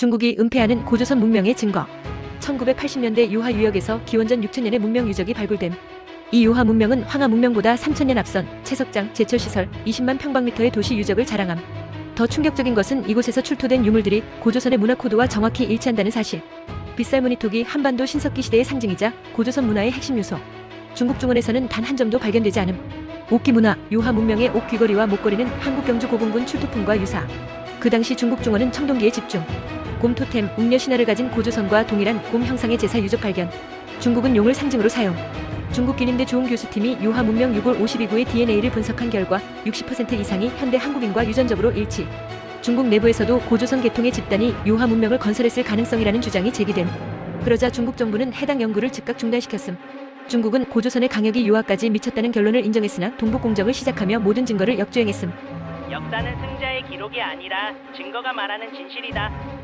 중국이 은폐하는 고조선 문명의 증거. 1980년대 유하 유역에서 기원전 6000년의 문명 유적이 발굴됨. 이 유하 문명은 황하 문명보다 3000년 앞선 채석장, 제철시설, 20만 평방미터의 도시 유적을 자랑함. 더 충격적인 것은 이곳에서 출토된 유물들이 고조선의 문화 코드와 정확히 일치한다는 사실. 빗살무늬 톡이 한반도 신석기 시대의 상징이자 고조선 문화의 핵심 요소. 중국 중원에서는 단 한 점도 발견되지 않음. 옥기 문화, 유하 문명의 옥 귀걸이와 목걸이는 한국 경주 고분군 출토품과 유사. 그 당시 중국 중원은 청동기에 집중. 곰 토템, 웅녀 신화를 가진 고조선과 동일한 곰 형상의 제사 유적 발견. 중국은 용을 상징으로 사용. 중국 기림대 조홍 교수팀이 유하 문명 6월 52구의 DNA를 분석한 결과 60% 이상이 현대 한국인과 유전적으로 일치. 중국 내부에서도 고조선 계통의 집단이 유하 문명을 건설했을 가능성이라는 주장이 제기됨. 그러자 중국 정부는 해당 연구를 즉각 중단시켰음. 중국은 고조선의 강역이 유하까지 미쳤다는 결론을 인정했으나 동북 공정을 시작하며 모든 증거를 역주행했음. 역사는 승자의 기록이 아니라 증거가 말하는 진실이다.